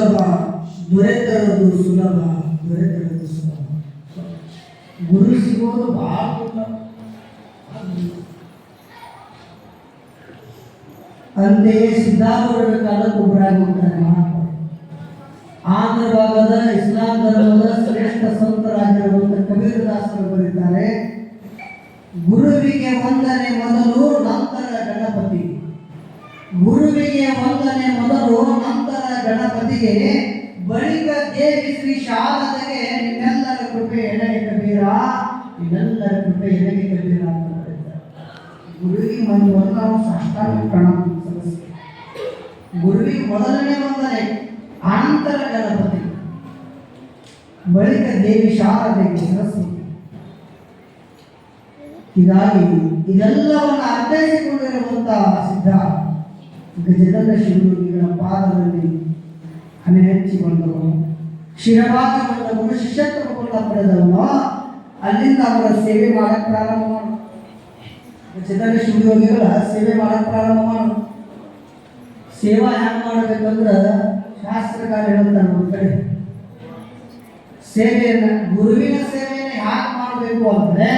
ಸುಲಭ, ದೊರೆತರದು ಸುಲಭ ದೊರೆತರದು ಸುಲಭ. ಗುರು ಸಿಗೋದು ಬಹಳ. ಅಂತೆಯೇ ಸಿದ್ದಾಪುರದ ಕಾಲಕ್ಕೆ ಒಬ್ಬರಾಗಿ ಹೋಗ್ತಾರೆ ಮಹಾತ್ಮ ಆಂಧ್ರ ಭಾಗದ ಇಸ್ಲಾಂ ಧರ್ಮದ ಶ್ರೇಷ್ಠ ಸಂತರಾಗಿರುವಂತ ಕಬೀರದಾಸರು ಬರೀತಾರೆ. ಗುರುವಿಗೆ ವಂದನೆ ಮೊದಲು ನಂತರ ಗಣಪತಿ. ಗುರುವಿಗೆ ವಂದನೆ ಮೊದಲು ಗಣಪತಿಗೆ ಬಳಿಕ ದೇವಿ ಶ್ರೀ ಶಾರದಗೆ ನಿಮ್ಮೆಲ್ಲರ ಕೃಪೆ ಎಣೆಗೆ ಕಬೀರ ನಿಮ್ಮೆಲ್ಲರ ಕೃಪೆ ಎಣೆಗೆ ಕಬೀರ ಅಂತ ಗುರುವಿಗೆ ಒಂದು ನಾವು ಸಾಷ್ಟಾಂಗ ಪ್ರಣಾಮ. ಗುರುವಿಗೆ ಮೊದಲನೇ ಒಂದನೆ ಅನಂತರ ಗಣಪತಿ. ಬಳಿಕ ದೇವಿ ಶಾರದೆಗೆ ಸರಸ್ವತಿ. ಹೀಗಾಗಿ ಇದೆಲ್ಲವನ್ನು ಅರ್ಥೈಸಿಕೊಂಡಿರುವಂತಹ ಸಿದ್ಧ ಗಜದ ಶಿವಯೋಗಿಗಳ ಪಾದದಲ್ಲಿ ಬಂದವನು ಶಿರವಾಗಿ ಬಂದವನು ಶಿಷ್ಯತ್ವಗೊಂಡ ಪಡೆದವನು ಅಲ್ಲಿಂದ ಅವರ ಸೇವೆ ಮಾಡಕ್ಕೆ ಪ್ರಾರಂಭ ಮಾಡು. ಚಿತ್ರ ಶಿವಯೋಗಿಗಳ ಸೇವೆ ಮಾಡಕ್ಕೆ ಪ್ರಾರಂಭ ಮಾಡು. ಸೇವಾ ಹ್ಯಾಂಗ ಮಾಡಬೇಕಂದ್ರೆ ಶಾಸ್ತ್ರಕಾರ ಹೇಳ್ತಾರೆ ನಮ್ಮ ಕಡೆ. ಸೇವೆಯನ್ನ, ಗುರುವಿನ ಸೇವೆಯನ್ನು ಯಾಕೆ ಮಾಡಬೇಕು ಅಂದ್ರೆ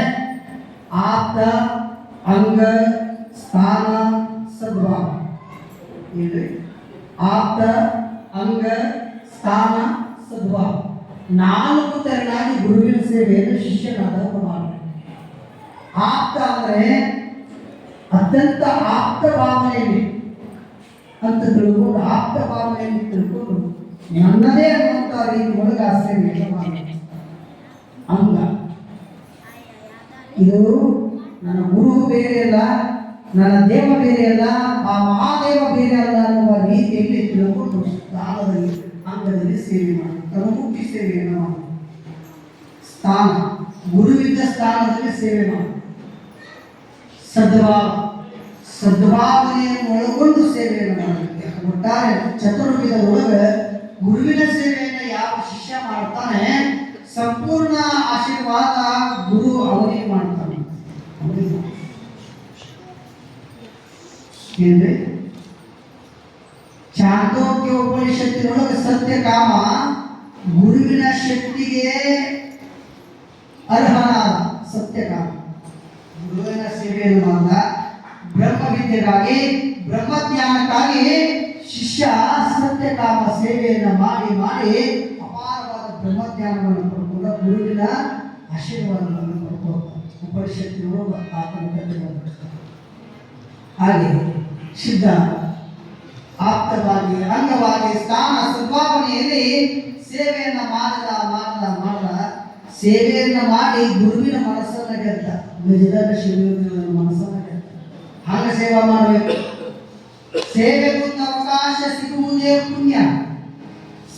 ಆಪ್ತ, ಅಂಗ, ಸ್ಥಾನ, ಸದ್ಭಾವ. ಆಪ್ತ ಅಂಗ, ಸ್ಥಾನ, ಸದ್ಭಾವ. ನಾಲ್ಕು ತೆರನಾಗಿ ಗುರುವಿನ ಸೇವೆಯನ್ನು ಶಿಷ್ಯನಾದವರು ಮಾಡಬೇಕು ಆಪ್ತ ಅಂದ್ರೆ ಅತ್ಯಂತ ಆಪ್ತ ಭಾವನೆಯಲ್ಲಿ ಅಂತ ತಿಳ್ಕೊಂಡು, ಆಪ್ತ ಭಾವನೆಯಲ್ಲಿ ತಿಳ್ಕೊಂಡು ನನ್ನದೇ ಅನ್ನುವಂಥ ರೀತಿ ಒಳಗೆ ಆ ಸೇವೆಯನ್ನು ಮಾಡಬೇಕು ಅಂಗ. ಇದು ನನ್ನ ಗುರು ಬೇರೆ ಅಲ್ಲ, ನನ್ನ ದೇವ ಬೇರೆ ಅಲ್ಲ, ಆ ಮಹಾದೇವ ಬೇರೆ ಅಲ್ಲ ಅನ್ನುವ ರೀತಿಯಲ್ಲಿ ತಿಳ್ಕೊಂಡು ಅಂಗದಲ್ಲಿ ಸೇವೆ ಮಾಡಿ. ತನಮುಖಿ ಸೇವೆಯನ್ನು ಮಾಡಿ. ಸ್ಥಾನ. ಗುರುವಿದ್ದ ಸ್ಥಾನದಲ್ಲಿ ಸೇವೆ ಮಾಡಿ. ಸದ್ಭಾವ. ಸದ್ಭಾವನೆಯನ್ನು ಒಳಗೊಂಡು ಸೇವೆಯನ್ನು ಮಾಡಬೇಕು ಒಟ್ಟಾರೆ ಚತುರ್ವಿಧ ಒಳಗೆ ಗುರುವಿನ ಸೇವೆಯನ್ನು ಯಾವ ಶಿಷ್ಯ ಮಾಡ್ತಾನೆ ಸಂಪೂರ್ಣ ಆಶೀರ್ವಾದ ಗುರು ಅವನಿಗೆ ಮಾಡ್ತಾನೆ. ಏನ್ರಿ? ಚಾಂದೋಕ್ಯ ಉಪನಿಷತ್ತಿನೊಳಗೆ ಸತ್ಯ ಕಾಮ ಗುರುವಿನ ಶಕ್ತಿಗೆ ಅರ್ಹನಾದ ಸತ್ಯಕಾಮ ಗುರುವಿನ ಸೇವೆಯನ್ನು ಮಾಡಿದ ಬ್ರಹ್ಮವಿದ್ಯೆಗಾಗಿ, ಬ್ರಹ್ಮಜ್ಞಾನಕ್ಕಾಗಿ ಶಿಷ್ಯ ಸತ್ಯಕಾಮ ಸೇವೆಯನ್ನು ಮಾಡಿ ಮಾಡಿ ಅಪಾರವಾದ ಬ್ರಹ್ಮಜ್ಞಾನವನ್ನು ಪಡ್ಕೊಂಡ ಗುರುವಿನ ಆಶೀರ್ವಾದವನ್ನು ಪಡ್ಕೊಂಡು ಉಪನಿಷತ್ತಿನೊಳಗೆ ಬರ್ತಾರೆ. ಹಾಗೆ ಸಿದ್ಧ ಆಪ್ತವಾಗಿ, ಅಂಗವಾಗಿ, ಸ್ಥಾನ ಸದ್ಭಾವನೆಯಲ್ಲಿ ಸೇವೆಯನ್ನ ಮಾಡದ ಮಾಡದ ಮಾಡದ, ಸೇವೆಯನ್ನ ಮಾಡಿ ಗುರುವಿನ ಮನಸ್ಸನ್ನ ಗೆದ್ದ ಶಿವನ ಮನಸ್ಸನ್ನ ಗೆದ್ದ ಹಾಗ ಸೇವಾ ಮಾಡಬೇಕು. ಸೇವೆಗೊಂದು ಅವಕಾಶ ಸಿಗುವುದೇ ಪುಣ್ಯ.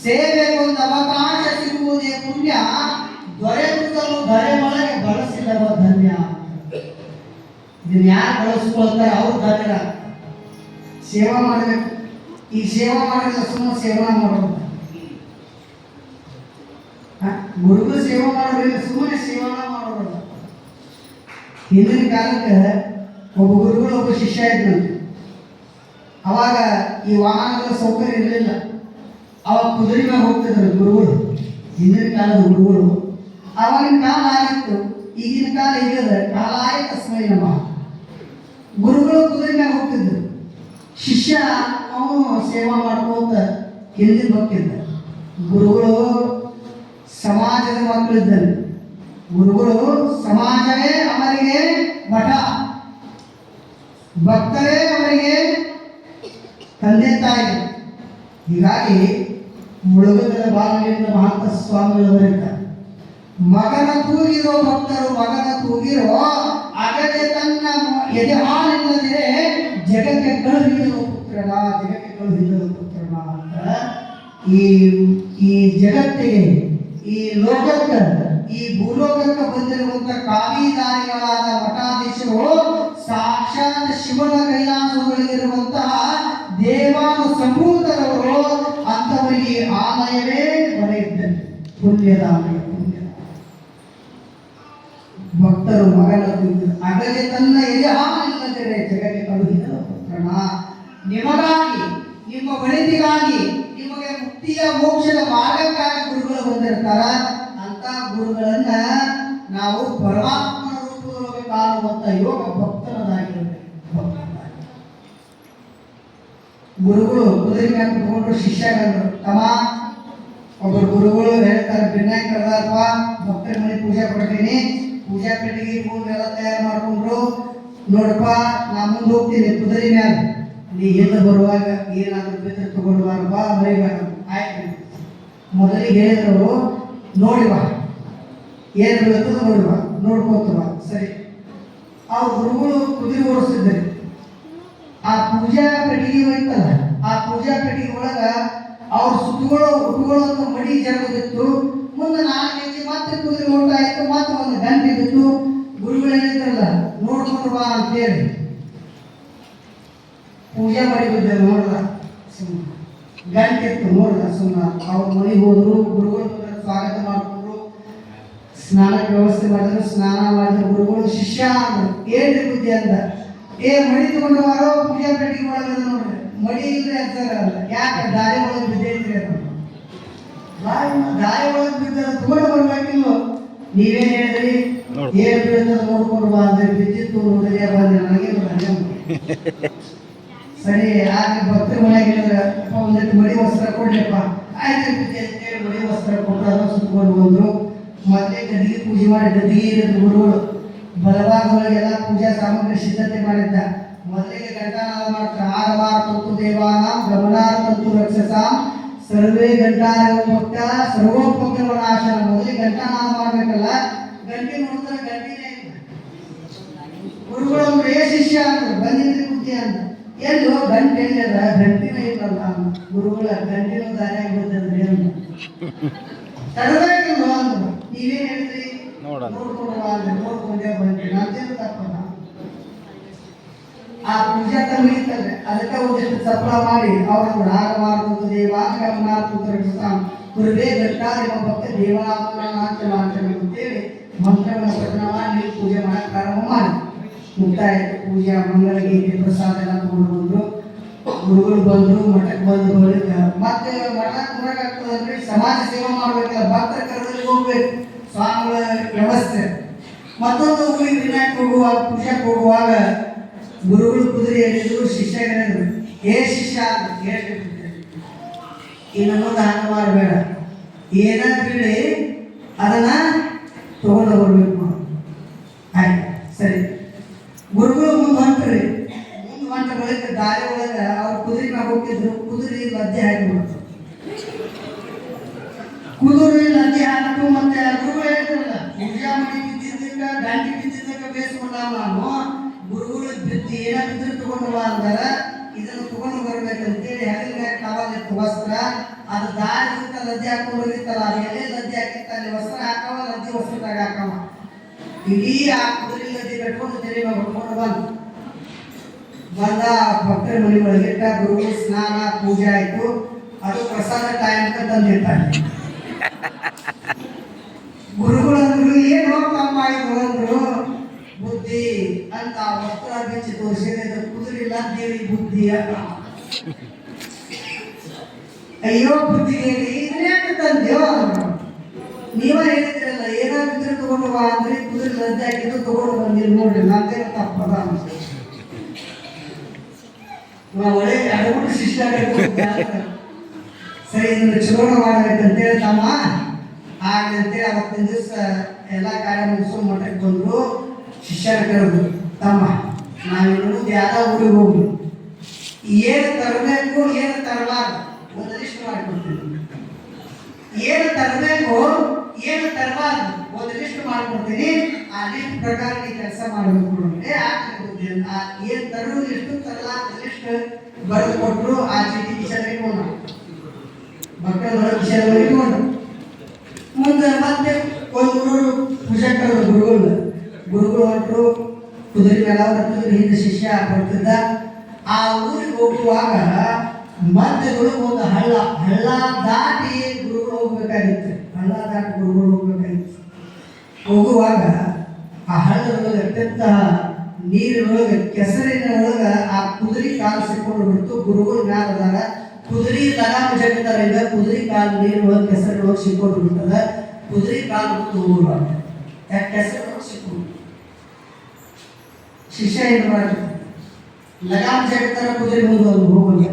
ಸೇವೆಗೊಂದು ಅವಕಾಶ ಸಿಗುವುದೇ ಪುಣ್ಯ. ದೊರೆಯುವುದನ್ನು ದೊರೆಯೊಳಗೆ ಬಳಸಿಲ್ಲವ ಧನ್ಯ. ಇದನ್ನ ಯಾರು ಬಳಸ್ಕೊಳ್ತಾರೆ? ಅವ್ರು ಧನ್ಯರ. ಸೇವಾ ಮಾಡಬೇಕು. ಈ ಸೇವಾ ಮಾಡಿದ್ರೆ ಸುಮ್ಮನೆ ಸೇವಾ ಮಾಡೋದು? ಗುರುಗಳು ಸೇವಾ ಮಾಡೋದ್ರಿಂದ ಸುಮ್ಮನೆ ಸೇವನ ಮಾಡೋದು ಹಿಂದಿನ ಕಾಲಕ್ಕೆ ಒಬ್ಬ ಗುರುಗಳು, ಒಬ್ಬ ಶಿಷ್ಯ ಇದ್ನಂತೆ ಅವಾಗ ಈ ವಾಹನದ ಸೌಕರ್ಯ ಇರಲಿಲ್ಲ. ಅವಾಗ ಕುದುರೆ ಮೇಲೆ ಹೋಗ್ತಿದ್ರು ಗುರುಗಳು. ಹಿಂದಿನ ಕಾಲದ ಗುರುಗಳು. ಅವಾಗಿನ ಕಾಲ ಆಗಿತ್ತು. ಈಗಿನ ಕಾಲ ಈಗ ಕಾಲ ಆಯ್ತು ನಮ ಗುರುಗಳು ಕುದುರೆ ಮೇಲೆ ಹೋಗ್ತಿದ್ರು. ಶಿಷ್ಯ ಅವನು ಸೇವಾ ಮಾಡ್ಕೋತ ಹಿಂದಿನ ಬಕ್ಕಿದ್ದ ಗುರುಗಳು ಸಮಾಜದ ಮಕ್ಕಳಿದ್ದರು ಗುರುಗಳು ಸಮಾಜವೇ ಅವರಿಗೆ ಮಠ. ಭಕ್ತರೇ ಅವರಿಗೆ ತಂದೆ ತಾಯಿ. ಹೀಗಾಗಿ ಮುಳುಗದ ಭಾಗದಿಂದ ಮಹಾಂತ ಸ್ವಾಮಿಗಳು ಬರೀತಾರೆ ಮಗನ ಕೂಗಿರೋ ಭಕ್ತರು ಮಗನ ಕೂಗಿರೋ ಅಗದೆ ತನ್ನ ಎದೆ ಹಾಲಿಲ್ಲದಿರೆ ಜಗಕ್ಕೆ ಕಳುಹಿದರು ಪುತ್ರನ ಜಗಕ್ಕೆ ಕಳುಹಿದರು ಪುತ್ರನ ಅಂತ ಈ ಈ ಜಗತ್ತಿಗೆ ಈ ಲೋಕಕ್ಕೆ, ಈ ಭೂಲೋಕಕ್ಕೆ ಬಂದಿರುವಂತ ಕಾವಿದಾರಿಗಳಾದ ಮಠಾಧೀಶರು ಸಾಕ್ಷಾತ್ ಶಿವನ ಕೈಲಾಸಗಳಿರುವಂತಹ ದೇವಾನು ಸಂಭೂತರವರು ಅಂತವರಿಗೆ ಆಲಯವೇ ಹೊರೆಯಿದ್ದರು ಪುಣ್ಯದ ಪುಣ್ಯದ ಭಕ್ತರು ಮಗನ ಅಗಲೆ ತನ್ನ ಎದೆ ಹಾಲಿಲ್ಲದರೆ ಜಗಕ್ಕೆ ಕಳುಹಿದ ಪುತ್ರನ. ನಿಮಗಾಗಿ, ನಿಮ್ಮ ಮುಕ್ತಿ ಮುಕ್ತಿಯ ಮೋಕ್ಷದ ಮಾರ್ಗಕ್ಕಾಗಿ ಗುರುಗಳು ಬಂದಿರ್ತಾರ ಅಂತ ಗುರುಗಳನ್ನ ನಾವು ಪರಮಾತ್ಮನ ರೂಪದೊಳಗೆ ಕಾಣುವಂತ ಯೋಗ ಭಕ್ತನದಾಗಿ. ಗುರುಗಳು ಕುದುರೆ ಮೇಲೆ ಕುತ್ಕೊಂಡು ಶಿಷ್ಯಗಂದ್ರು ತಮ್ಮ ಒಬ್ಬರು ಗುರುಗಳು ಹೇಳ್ತಾರೆ ಭಿನ್ನಾಗಿ ಕರೆದಾರಪ್ಪ ಭಕ್ತರ ಮನೆ ಪೂಜೆ ಕೊಡ್ತೀನಿ. ಪೂಜಾ ಪೆಟ್ಟಿಗೆ ಇಟ್ಕೊಂಡು ಎಲ್ಲ ತಯಾರು ಮಾಡ್ಕೊಂಡ್ರು. ನೋಡಪ್ಪ, ನಾ ಮುಂದೆ ಹೋಗ್ತೀನಿ ಕುದುರೆ ಮ್ಯಾಲ ನೀ ಹಿಂದೆ ಬರುವಾಗ ಏನಾದರೂ ಬಿದ್ದರೆ ತಗೊಂಡು ಬಾರಪ್ಪ ಆಯ್ತು. ಮೊದಲಿಗೆ ಹೇಳಿದ್ರು ನೋಡಿ ಬಾ ಏನು ಬೀಳುತ್ತದ ನೋಡಿ ಬಾ ಸರಿ. ಆ ಗುರುಗಳು ಕುದುರೆ ಓಡಿಸ್ತಿದ್ದಾರೆ. ಆ ಪೂಜಾ ಕಟ್ಟಿಗೆ ಹೋಯ್ತಲ್ಲ, ಆ ಪೂಜಾ ಕಟ್ಟಿಗೆ ಒಳಗ ಅವ್ರ ಸುತ್ತುಗಳು ಅಂತ ಮಡಿ ಜರುಗುತ್ತಿತ್ತು. ಮುಂದೆ ನಾಲ್ಕು ಹೆಜ್ಜೆ ಮತ್ತೆ ಕುದುರೆ ಓಡ್ತಾ ಇತ್ತು ಮತ್ತೆ ಒಂದು ಗಂಟೆ ಬಿತ್ತು. ಗುರುಗಳು ಏನಿದ್ರಲ್ಲ ನೋಡ್ಕೊಂಡು ಬಾ ಅಂತೇಳಿ. ಪೂಜೆ ಮಾಡಿ ಬಿದ್ದೆ ಸುಮ್ಮನೆ ಗಂಟೆ ಇತ್ತು ನೋಡ್ದ ಸುಮ್ಮನೆ ಅವ್ರ ಮನೆಗೆ ಹೋದ್ರು ಗುರುಗಳು ಬಂದ್ರು, ಸ್ವಾಗತ ಮಾಡ್ಕೊಂಡ್ರು. ಸ್ನಾನ ವ್ಯವಸ್ಥೆ ಮಾಡಿದ್ರು ಸ್ನಾನ ಮಾಡಿದ್ರು ಗುರುಗಳು ಶಿಷ್ಯ ಅಂದ್ರು ಏನ್ರಿ ಬುದ್ಧಿ ಅಂತ? ಏ ಮಡಿ ತಗೊಂಡು ಬಾರೋ ಪೂಜಾ ಪೆಟ್ಟಿಗೆ ಮಾಡೋದ ನೋಡ್ರಿ. ಮಡಿ ಇಲ್ರಿ ಅಂತಾರಲ್ಲ ಯಾಕೆ ದಾರಿ ಒಳಗೆ ಬಿದ್ದೈತ್ರಿ ಅಂತ ಬಾಯಿ ದಾರಿ ಒಳಗೆ ಬಿದ್ದ ತಗೊಂಡು ಬರ್ಬೇಕಿಲ್ಲ ನೀವೇನ್ ಹೇಳಿದ್ರಿ? ಏನ್ ಬೀಳ್ತದ ನೋಡ್ಕೊಂಡು ಬಾ ಅಂದ್ರೆ ಬಿದ್ದಿತ್ತು ನೋಡಿದ್ರೆ ಬಂದ್ರೆ ನನಗೆ ಬಂದೆ ಸರಿ ಆಗ ಭಕ್ತಿ ಅಪ್ಪ ಒಂದಿಟ್ಟು ಮಡಿ ವಸ್ತ್ರ ಕೊಡ್ಲಿಪ್ಪ. ಆಯ್ತು ಅಂತೇಳಿ ಮಡಿ ವಸ್ತ್ರ ಕೊಟ್ಟು ಅದನ್ನ ಸುತ್ಕೊಂಡು ಬಂದರು. ಮತ್ತೆ ಗದಿಗೆ ಪೂಜೆ ಮಾಡಿ ಗದಿಗೆ ಇರೋದು ಗುರುಗಳು ಬಲಭಾಗದೊಳಗೆಲ್ಲ ಪೂಜಾ ಸಾಮಗ್ರಿ ಸಿದ್ಧತೆ ಮಾಡಿದ್ದ. ಮೊದಲಿಗೆ ಘಂಟಾನಾದ ಮಾಡ್ತಾರೆ ಆರವಾರ ತಂತು ದೇವಾನಾಂ ಗಮನಾರ ತಂತು ರಕ್ಷಸಾಂ, ಸರ್ವೇ ಘಂಟಾರ ಭಕ್ತ ಸರ್ವೋಪಕ್ರಮ ನಾಶನ ಮೊದಲಿಗೆ ಘಂಟಾನಾದ ಮಾಡ್ಬೇಕಲ್ಲ, ಗಂಟೆ ನೋಡ್ತಾರೆ, ಗಂಟಿನೇ ಗುರುಗಳು ಶಿಷ್ಯ ಅಂದ್ರು ಬಂದಿದ್ರಿ ಬುದ್ಧಿ ಅಂತ ಎಲ್ಲೋ ಗಂಟೆ ಎಲ್ಲಿದ ಗಂಟಿನ ಇಲ್ಲಲ್ಲ ಗುರುಗಳ ಗಂಟಿನ ದಾರಿ ಬಂದಂದ್ರೆ ಏನು. ತಡಬೇಕಿಲ್ವ ಅಂದ್ರು. ನೀವೇನ್ ಹೇಳ್ರಿ ನೋಡೋಣ. ನೋಡ್ಕೊಂಡು ಬಾ ಅಂದ್ರೆ ನೋಡ್ಕೊಂಡೇ ಬಂದ್ರಿ ನಂದೇನು ತಪ್ಪಲ್ಲ. ಆ ಪೂಜಾ ಮುಗಿತಲ್ಲ ಅದಕ್ಕೆ ಒಂದಿಷ್ಟು ಸಫಲ ಮಾಡಿ. ಅವ್ರನ್ನ ಹಾರ ಮಾಡುವುದು ದೇವಾಂಗ ರಕ್ಷಸಾಂ ಗುರುವೇ ಗಟ್ಟಾರಿ ಭಕ್ತ ದೇವಾಂಗ ಅಂತೇಳಿ ಮಂತ್ರಗಳ ಪಠಣ ಮಾಡಿ ಪೂಜೆ ಮಾಡಕ್ಕೆ ಪ್ರಾರಂಭ ಮಾಡಿ. ಮುಕ್ತಾಯ ಪೂಜೆ ಮಂಗಳ ಗೀತೆ ಪ್ರಸಾದ ಎಲ್ಲ ತಗೊಂಡು ಬಂದ್ರು ಗುರುಗಳು ಬಂದ್ರು, ಮಠಕ್ಕೆ ಬಂದು ಬಳಿಕ ಮತ್ತೆ ಮಠಕ್ಕೆ ಬರಕಾಗ್ತದಂದ್ರೆ ಸಮಾಜ ಸೇವೆ ಮಾಡ್ಬೇಕಲ್ಲ ಭಕ್ತರ ಕರೆದಲ್ಲಿ ಹೋಗ್ಬೇಕು. ಸ್ವಾಮಿಗಳ ವ್ಯವಸ್ಥೆ. ಮತ್ತೊಂದು ಊರಿಗೆ ವಿನಾಯಕ್ ಹೋಗುವಾಗ ಪೂಜೆಗೆ ಹೋಗುವಾಗ ಗುರುಗಳು ಕುದುರೆ ಹೇಳಿದ್ರು ಶಿಷ್ಯಗಳಿದ್ರು ಏ ಶಿಷ್ಯ ಅಂತ ಹೇಳ್ತಿದ್ರು ಇನ್ನು ಮುಂದೆ ಹಂಗೆ ಮಾಡಬೇಡ. ಏನ ಹೇಳಿ, ಅದನ್ನ ತಗೊಂಡು ಬರ್ಬೇಕು ಆಯ್ತು, ಸರಿ ಗುರುಗಳು ಮುಂದೆ ಹೊಂಟ್ರಿ ಮುಂದೆ ಹೊಂಟ ಬಳಿಕ ದಾರಿ ಒಳಗ ಅವ್ರು ಕುದುರೆ ಮ್ಯಾಗ ಹೋಗ್ತಿದ್ರು, ಕುದುರೆ ಲದ್ದೆ ಹಾಕಿಬಿಡ್ತು. ಕುದುರೆ ಲದ್ದೆ ಹಾಕಿತು ಮತ್ತೆ ಗುರುಗಳು ಹೇಳ್ತಾರಲ್ಲ ಪೂಜಾ ಮಾಡಿ ಬಿದ್ದಿದ್ದಕ್ಕ ಗಾಂಡಿ ಬಿದ್ದಿದ್ದಕ್ಕ ಬೇಸ್ಕೊಂಡ ನಾನು, ಗುರುಗಳು ಬಿದ್ದು ಏನ ಬಿದ್ರು ತಗೊಂಡು ಬಾ ಅಂದಾರ, ಇದನ್ನು ತಗೊಂಡು ಬರ್ಬೇಕಂತೇಳಿ ಹೆಗಲ ಮ್ಯಾಗ ಟವಲ್ ಇತ್ತು ವಸ್ತ್ರ, ಅದು ದಾರಿ ಇತ್ತ ಲದ್ದೆ ಹಾಕೊಂಡು ಹೋಗಿತ್ತಲ್ಲ, ಅದು ಎಲೆ ಲದ್ದೆ ಹಾಕಿತ್ತ ಅಲ್ಲಿ ವಸ್ತ್ರ ಹಾಕವ, ಲದ್ದೆ ವಸ್ತ್ರದಾಗ ಹಾಕವ. ಇಡೀ ಆ ಕುದುರೆ ಲದ್ದೆ ಕಟ್ಕೊಂಡು ತೆರೆ ಹೊಡ್ಕೊಂಡು ಬಂದು ಬಂದ ಭಕ್ತರ ಮನೆ ಒಳಗಿಟ್ಟ ಗುರು ಸ್ನಾನ, ಪೂಜೆ ಆಯಿತು. ಅದು ಪ್ರಸಾದ ಟೈಮ್ ಅಂತ ಗುರುಗಳು ಅಂದ್ರು ಏನು ತಮ್ಮ ಇದು ಅಂದ್ರು ಬುದ್ಧಿ. ಅಂತ ವಸ್ತ್ರ ಬಿಚ್ಚಿ ತೋರಿಸಿದ್ರೆ ಕುದುರಿಲ್ಲ ದೇವಿ ಬುದ್ಧಿ ಅಂತ. ಅಯ್ಯೋ ಬುದ್ಧಿಗೇರಿ ಇದನ್ಯಾಕೆ ತಂದ್ಯೋ? ಅಂದ್ರು ನೀವ ಹೇಳಿದ್ರಲ್ಲ, ಏನಾದ್ರು ತಗೊಂಡು ಬಾ. ಅಂದ್ರೆ ಕುದುರೆ ಲದ್ದೆ ಹಾಕಿದ್ರು ತಗೊಂಡು ಬಂದಿಲ್ಲ? ನೋಡ್ರಿ ನಂದೇನು ತಪ್ಪದ ಅಂತ. ಒಳ್ಳೆ ಅಡಗುಡು ಶಿಷ್ಯ ಸರಿ ಇದನ್ನು ಚಲೋಣ ಮಾಡಬೇಕಂತೇಳಿ ತಮ್ಮ. ಹಾಗಂತೇಳಿ ಅವತ್ತಿನ ದಿವಸ ಎಲ್ಲ ಕಾರ್ಯ ಮುಗಿಸ್ಕೊಂಡು ಮಠಕ್ಕೆ ಬಂದರು ಶಿಷ್ಯರ ಕರೆದು ತಮ್ಮ, ನಾವಿನ್ನು ಯಾವ್ದೋ ಊರಿಗೆ ಹೋಗ್ಲಿ ಏನು ತರಬೇಕು, ಏನು ತರಬಾರ್ದು ಒಂದು ಲಿಸ್ಟ್ ಮಾಡಿಕೊಡ್ತೀನಿ. ಏನು ತರಬೇಕು ಏನು ತರಬಾರದು? ಒಂದು ಲಿಸ್ಟ್ ಮಾಡ್ಕೊಡ್ತೀನಿ ಆ ಲಿಸ್ಟ್ ಪ್ರಕಾರ ನೀ ಕೆಲಸ ಮಾಡಬೇಕು ಅಂದ್ರೆ ಆ ಏನು ತರೋ ಲಿಸ್ಟ್ ತರಲಾರ್ದ ಲಿಸ್ಟ್ ಬರೆದು ಕೊಟ್ಟರು ಆ ಚೀಟಿ ವಿಷಯ ಇಟ್ಕೊಂಡು ಮಕ್ಕಳ ವಿಷಯ ಮುಂದೆ ಮತ್ತೆ ಒಂದು ಗುರು ಗುರುಗಳು ಗುರುಗಳು ಹೊಟ್ಟರು ಕುದುರೆ ಮೇಲೆ ಬರ್ತಿದ್ರು ಹಿಂದೆ ಶಿಷ್ಯ ಬರ್ತಿದ್ದ ಆ ಊರಿಗೆ ಹೋಗುವಾಗ ಮಧ್ಯದೊಳಗೆ ಒಂದು ಹಳ್ಳ. ಹಳ್ಳ ದಾಟಿ ಗುರುಗಳು ಹೋಗ್ಬೇಕಾಗಿತ್ತು. ಹಳ್ಳ ಗುರುಗಳು ಹೋಗ್ಬೇಕಾಗಿತ್ತು ಹೋಗುವಾಗ ಆ ಹಳ್ಳದೊಳಗೆ ಅತ್ಯಂತ ನೀರಿನೊಳಗೆ, ಕೆಸರಿನ ಒಳಗೆ ಆ ಕುದುರೆ ಕಾಲು ಸಿಕ್ಕೊಂಡು ಬಿಡ್ತು. ಗುರುಗಳು ಮ್ಯಾಲ ಕುದುರೆ ಲಗಾಮ ಈಗ ಕುದುರೆ ಕಾಲು ನೀರು ಒಳಗೆ ಕೆಸರು ಒಳಗೆ ಸಿಕ್ಕೊಂಡು ಬಿಡ್ತದ. ಕುದುರೆ ಕಾಲು ಬಿಟ್ಟು ಹೋಗುವ ಯಾಕೆ ಕೆಸರಿನೊಳಗೆ ಸಿಕ್ಕೊಂಡು? ಶಿಷ್ಯ ಏನು ಮಾಡಿ ಲಗಾಮ ಜಗತ್ತಾರ ಕುದುರೆ ಮುಂದೆ ಹೋಗಲ್ಲ.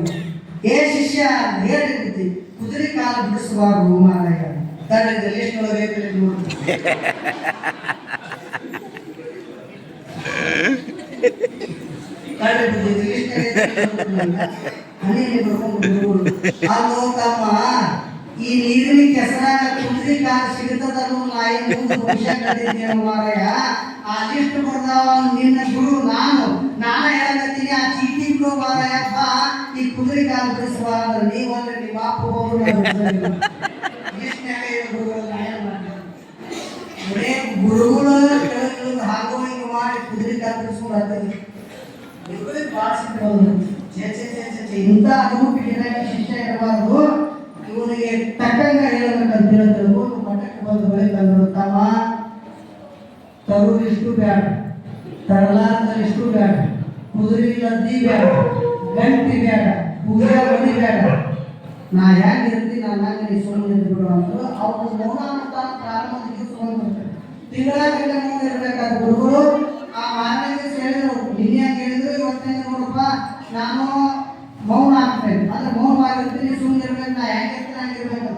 ಏ ಶಿಷ್ಯ ಹೇಳಿರ್ತಿ ಕುದುರೆ ಕಾಲು ಬಿಡಿಸುವಾಗ ಮಾರಾಯ ಈ ನೀರಿನ ಕೆಸರಾಗ ಕುದ್ರಿ ಕಾಲ ಸಿಗುತ್ತದ ನಾಯಿ ಮಾರಾಯ. ಬರ್ದಾವ ನಿನ್ನ ಗುರು ನಾನು. ನಾನು ಹೇಳಕತ್ತೀನಿ, ಆ ಚೀಟಿ ಬಿಡು ಈ ಕುದುರೆ ಕಾಲ ಬಿಡಿಸಬಾರ್ದು ನೀವಲ್ಲ ನಿಮ್ಮ ಅಪ್ಪ ಹೋದ್ರು ಲಿಸ್ಟ್ನಾಗ ಏನು ಗುರುಗಳು ನ್ಯಾಯ ಮಾಡ್ತಾರೆ ಬರೇ ಗುರುಗಳು ಕೆಳಗಿಳಿದು ಹಾಗೋ ಹಿಂಗೆ ಮಾಡಿ ಕುದುರೆ ಕಾಲ ಬಿಡಿಸ್ಕೊಂಡು ಆಗ್ತದೆ ಛೇ ಛೇ ಛೇ ಇಂಥ ಅನುಭವಕ್ಕೆ ಗಿರಾಕಿ ಶಿಕ್ಷೆ ಇರಬಾರ್ದು. ಇವನಿಗೆ ತಕ್ಕಂಗ ಹೇಳ್ಬೇಕಂತ ಮಠಕ್ಕೆ ಬಂದು ಬಳಿಕಂದ್ರು ತಮ್ಮ ತರುವುದು ಇಷ್ಟು ಬೇಡ ತರಲಾರ್ದ ಇಷ್ಟು ಬ್ಯಾಡ. ಕುದುರೆ ಲದ್ದಿ ಬೇಡ ಗಂಟಿ ಬೇಡ ಪೂಜಾ ಮಣಿ ಬ್ಯಾಡ. ನಾ ಯಾಕೆ ಇರ್ತೀನಿ ನಾನು ನೀ ಸುಮ್ಮನೆ ಬಿಡು ಅಂದ್ರು. ಅವ್ರು ಮೌನ ಅಂತ ಪ್ರಾರಂಭದಲ್ಲಿ ಸುಮ್ಮನೆ ತಿಂಗಳಾಗಲ್ಲ ಮುಂದೆ ಇರಬೇಕಾದ ಗುರುಗಳು ಆ ಮಾರನೇ ದಿವಸ ಹೇಳಿದ್ರು, ನಿನ್ನೆ ಯಾಕೆ ಹೇಳಿದ್ರು ಇವತ್ತೇ ನೋಡಪ್ಪ ನಾನು ಮೌನ ಆಗ್ತೇನೆ ಅಂದ್ರೆ ಮೌನವಾಗಿರ್ತೀನಿ ಸುಮ್ಮನೆ ಇರ್ಬೇಕು ನಾ ಯಾಕೆ ಇರ್ತೀನಿ ಹಂಗಿರ್ಬೇಕು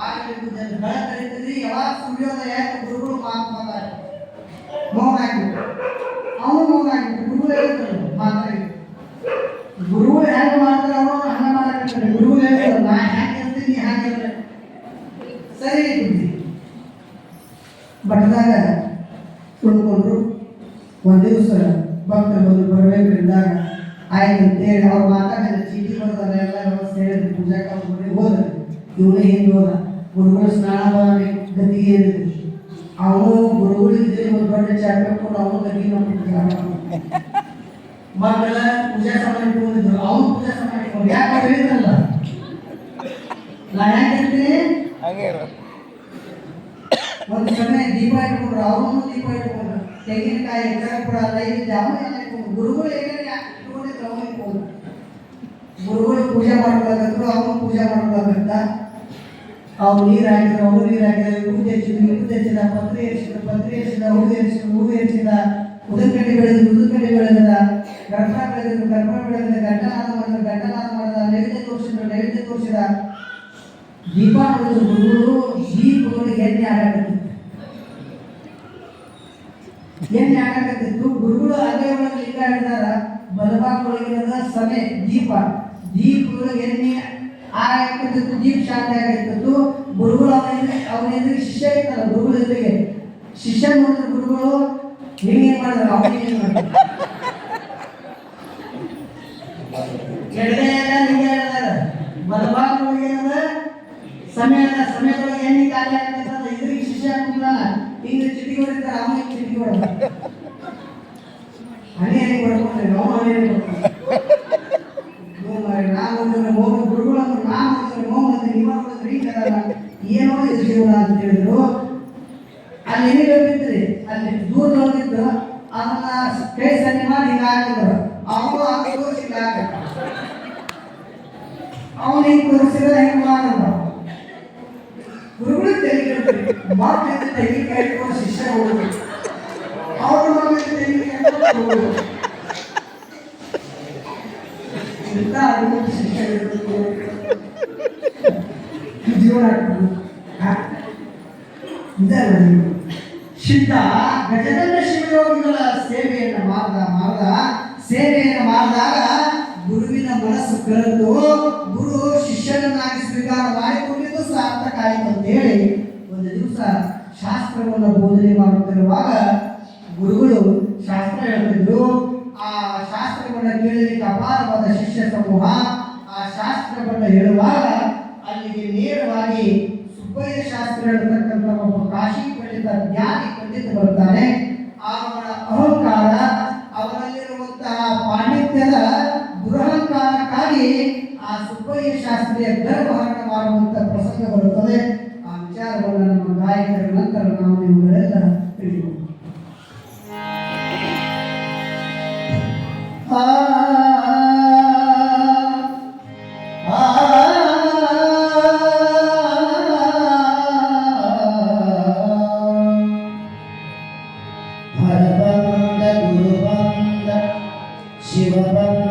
ಆಗಿರ್ಬೇಕು ಬೆಳ ಕರೀತಿದ್ರಿ ಯಾವಾಗ ಸೂರ್ಯೋದಯ ಯಾಕೆ ಗುರುಗಳು ಮಾತು ಮಾತಾಡ್ತಾರೆ ಮೌನ ಆಗಿಬಿಟ್ಟು ಅವನು ಮೌನ ಆಗಿಬಿಟ್ಟು ಗುರುಗಳು ಹೇಳ್ತಾರೆ ಮಾತಾಡಿ ಗುರುಗಳು ಹೆಂಗೆ ಮಾಡ್ತಾರೆ ಅವರು ಹಂಗೆ ಮಾಡಕ್ಕೆ ಗುರುಗಳು ಹೇಳ್ತಾರೆ ನಾ ಹ್ಯಾಂಗೆ ಇರ್ತೀನಿ ಹ್ಯಾಂಗೆ ಇರ್ಬೇಕು ಸರಿ ಬುದ್ಧಿ ಬಟ್ಟದಾಗ ಕುಳ್ಕೊಂಡ್ರು ಒಂದು ದಿವಸ ಭಕ್ತರು ಬಂದು ಬರಬೇಕಂದಾಗ ಆಯ್ತು ಅಂತೇಳಿ ಅವ್ರು ಮಾತಾಡಿದ ಚೀಟಿ ಬರ್ತಾರೆ ಎಲ್ಲ ವ್ಯವಸ್ಥೆ ಹೇಳಿದ್ರು ಪೂಜಾ ಕಾಲ ಹೋದ್ರೆ. ಇವನೇ ಹಿಂದೆ ಹೋದ ಗುರುಗಳು ಸ್ನಾನ ಗತಿಗೆ ಏರಿದ್ರು ಅವನು ಗುರುಗಳಿಗೆ ಒಂದು ದೊಡ್ಡ ಕೊಟ್ಟು ಅವನು ಗತಿ ಮಕ್ಕಳ ಪೂಜಾ ಸಾಮಾನು ಇಟ್ಕೊಂಡಿದ್ರು ಅವನು ಪೂಜಾ ಸಾಮಾನ್ಯ ಯಾಕೆ ಅವ್ರು ಹೇಳಿದ್ರಲ್ಲ? ನಾ ಯಾಕೆ ಹಂಗೆ ಇರು. ಒಂದು ಸಮಯ ದೀಪ ಇಟ್ಕೊಂಡ್ರು ಅವನು ದೀಪ ಇಟ್ಕೊಂಡ್ರು. ತೆಂಗಿನಕಾಯಿ ಅವನು ಎಲ್ಲ ಇಟ್ಕೊಂಡ್ರು. ಗುರುಗಳು ಏನೇನು ಇಟ್ಕೊಂಡಿದ್ರು ಅವನು ಹೋದ ಗುರುಗಳು ಪೂಜೆ ಮಾಡ್ಕೊಳಕತ್ರು ಅವನು ಪೂಜೆ ಮಾಡಬೇಕಾಗತ್ತ ಅವ್ರು ನೀರು ಹಾಕಿದ್ರು ಅವ್ರು ನೀರು ಹಾಕಿದ್ರು ಪೂಜೆ ಹಚ್ಚಿದ್ರು ಪೂಜೆ ಹೆಚ್ಚಿದ, ಪತ್ರಿ ಹೆಚ್ಚಿದ ಪತ್ರಿ ಹೆಚ್ಚಿದ ಹೂವು ಹೆಚ್ಚಿದ ಹೂವು ಹೆಚ್ಚಿದ ಉದಕಡ್ಡಿ ಬೆಳೆದ್ರು ಉದಕಡ್ಡಿ ಬೆಳೆದ ಗರ್ಭ ಬೆಳೆದ್ರು ಗರ್ಭ ಬೆಳೆದ ಗಂಟನಾದ ಮಾಡಿದ್ರು ಗಂಟನಾದ ಮಾಡಿದ ನೈವೇದ್ಯ ತೋರಿಸಿದ್ರು ನೈವೇದ್ಯ ತೋರಿಸಿದ. ದೀಪ ನೋಡಿದ್ರು ಗುರುಗಳು ದೀಪಗಳು ಎಣ್ಣೆ ಆಡಕತ್ತಿತ್ತು ಎಣ್ಣೆ ಗುರುಗಳು ಅದೇ ಒಳಗೆ ಲಿಂಗ ಹಿಡಿದಾರ ಬಲಭಾಗದೊಳಗಿರದ ಸಮಯ ದೀಪ. ದೀಪಗಳು ಎಣ್ಣೆ ಆಗತ್ತಿತ್ತು ದೀಪ ಶಾಂತಿ ಆಗಿರ್ತದ್ದು ಗುರುಗಳು ಅವನ ಅವನ ಶಿಷ್ಯ ಇರ್ತಾರ ಗುರುಗಳ ಎದುರಿಗೆ. ಶಿಷ್ಯ ನೋಡಿದ್ರು ಗುರುಗಳು ನೀವೇನ್ ಮಾಡಿದ್ರು ಅವನಿಗೆ ಎಡಗೈ ಹಿಡಿದಾರ ಬಲಭಾಗದೊಳಗೆ ಏನದ? ಸಮಯ ಅದ ಸಮಯದೊಳಗೆ ಎಣ್ಣೆ ಖಾಲಿ ಶಿಷ್ಯ ಹಾಕಿಲ್ಲ ಹಿಂಗೆ ಚಿಟಿಕೆ ಹೊಡಿತಾರೆ, ಅವನಿಗೆ ಹೊಡೆದ ಹನಿ ಹನಿ ಬಡ್ಕೊಂಡ್ರೆ ನಾವು ಹನಿ ಹನಿ ಬಡ್ಕೊಂಡ್ರೆ ನಾನು ಅಂದ್ರೆ ಮೋಹ ಗುರುಗಳು ಅಂದ್ರೆ ನಾನು ಅಂದ್ರೆ ಮೋಹ ಅಂದ್ರೆ ನೀವು ಅಂದ್ರೆ ಹಿಂಗೆ ಅದಲ್ಲ. ಏನೋ ಇದು ಜೀವನ ಅಂತ ಹೇಳಿದ್ರು ಅಲ್ಲಿ ಎಣ್ಣೆ ಬೇಕಿದ್ರಿ ಅಲ್ಲಿ ದೂರದೊಳಗಿದ್ದು ಅದನ್ನ ಕೈ ಸನ್ನೆ ಮಾಡಿ ಹಿಂಗೆ ಹಾಕಿದ್ರು ಅವನು ಹಂಗೆ ತೋರಿಸಿಲ್ಲ ಹಾಕ ಅವನು ಹಿಂಗೆ ತೋರಿಸಿದ್ರೆ ಹೆಂಗೆ ಮಾಡಿದ್ರು ಗುರುಗಳು ತೆಗಿತಾರೆ ತೆಗಿಕಾಯಿ ಇಟ್ಕೊಂಡು ಶಿಷ್ಯ ಹೋಗುದು. ಅವ್ರ ಇಟ್ಕೊಂಡು ಹೋಗುದು. ಇಂಥ ಶಿವಯೋಗಿಗಳ ಸೇವೆಯನ್ನು ಮಾಡ್ದ ಮಾಡ್ದ, ಸೇವೆಯನ್ನು ಮಾಡಿದಾಗ ಗುರುವಿನ ಮನಸ್ಸು ಕರೆದು ಗುರು ಶಿಷ್ಯನನ್ನಾಗಿ ಸ್ವೀಕಾರ ಮಾಡಿಕೊಂಡಿದ್ದು ಸಾರ್ಥಕ ಆಯಿತು ಅಂತ ಹೇಳಿ ಒಂದು ದಿವಸ ಶಾಸ್ತ್ರವನ್ನು ಬೋಧನೆ ಮಾಡುತ್ತಿರುವಾಗ ಗುರುಗಳು ಶಾಸ್ತ್ರ ಹೇಳ್ತಿದ್ರು ಆ ಶಾಸ್ತ್ರವನ್ನು ಕೇಳಲಿಕ್ಕೆ ಅಪಾರವಾದ ಶಿಷ್ಯ ಸಮೂಹ ಆ ಶಾಸ್ತ್ರವನ್ನು ಹೇಳುವಾಗ ಅಲ್ಲಿಗೆ ನೇರವಾಗಿ ಸುಬ್ಬಯ್ಯ ಶಾಸ್ತ್ರ ಹೇಳ್ತಕ್ಕಂಥ ಒಬ್ಬ ಕಾಶಿ ಪಂಡಿತ ಜ್ಞಾನಿ ಪಂಡಿತ ಬರ್ತಾನೆ ಅವನ ಅಹಂಕಾರ, ಅವನಲ್ಲಿರುವಂತಹ ಪಾಂಡಿತ್ಯದ ದುರಹಂಕಾರಕ್ಕಾಗಿ ಆ ಸುಬ್ಬಯ್ಯ ಶಾಸ್ತ್ರೀಯ ಗರ್ಭಹರಣ ಮಾಡುವಂತ ಪ್ರಸಂಗ ಬರುತ್ತದೆ. ವಿಚಾರವನ್ನು ನಮ್ಮ ಗಾಯಕರ ನಂತರ ನಾವು ನಿಮ್ಮಗಳೆಲ್ಲ ತಿಳಿಯೋಣ ಶಿವಬಂದ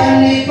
only